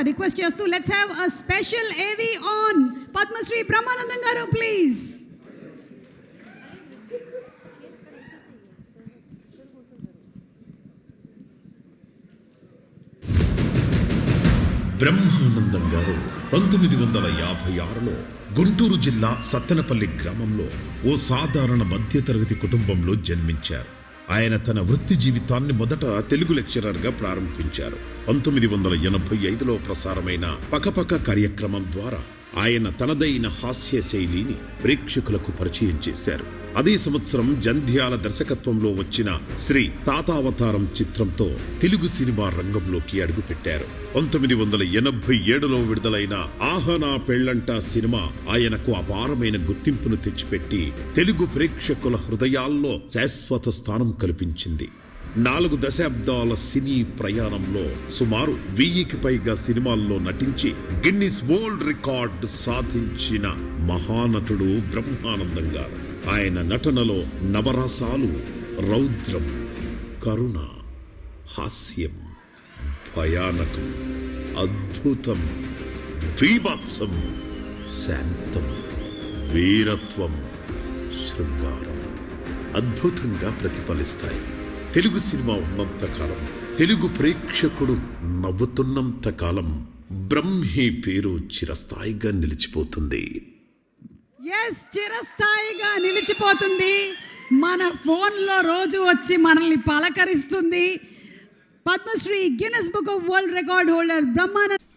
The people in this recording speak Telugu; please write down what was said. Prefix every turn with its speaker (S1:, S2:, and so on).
S1: రిక్వెస్ట్ చేస్తూ let's have a special AV on Padmashri Brahmanandam garu please
S2: Brahmanandam గారు పంతొమ్మిది వందల యాభై ఆరులో గుంటూరు జిల్లా సత్తెనపల్లి గ్రామంలో ఓ సాధారణ మధ్యతరగతి కుటుంబంలో జన్మించారు. ఆయన తన వృత్తి జీవితాన్ని మొదట తెలుగు లెక్చరర్గా ప్రారంభించారు. పంతొమ్మిది వందల ఎనభై ఐదులో ప్రసారమైన పకపక కార్యక్రమం ద్వారా ఆయన తనదైన హాస్య శైలిని ప్రేక్షకులకు పరిచయం చేశారు. అదే సంవత్సరం జంధ్యాల దర్శకత్వంలో వచ్చిన శ్రీ తాతావతారం చిత్రంతో తెలుగు సినిమా రంగంలోకి అడుగుపెట్టారు. పంతొమ్మిది వందల ఎనభై ఏడులో విడుదలైన ఆహనా పెళ్ళంట సినిమా ఆయనకు అపారమైన గుర్తింపును తెచ్చిపెట్టి తెలుగు ప్రేక్షకుల హృదయాల్లో శాశ్వత స్థానం కల్పించింది. నాలుగు దశాబ్దాల సినీ ప్రయాణంలో సుమారు వెయ్యికి పైగా సినిమాల్లో నటించి గిన్నిస్ వరల్డ్ రికార్డ్ సాధించిన మహానటుడు బ్రహ్మానందం గారు. ఆయన నటనలో నవరసాలు రౌద్రం కరుణ హాస్యం భయానకం అద్భుతం ద్వీభత్సం శాంతం వీరత్వం శృంగారం అద్భుతంగా ప్రతిఫలిస్తాయి. తెలుగు సినిమా ఉన్నంత కాలం తెలుగు ప్రేక్షకుడు నవ్వుతున్నంత కాలం బ్రహ్మి పేరు చిరస్థాయిగా నిలిచిపోతుంది.
S1: ఎస్ చిరస్థాయిగా నిలిచిపోతుంది. మన ఫోన్లో రోజు వచ్చి మనల్ని పలకరిస్తుంది. Padmashri Guinness book of world record holder Brahmananda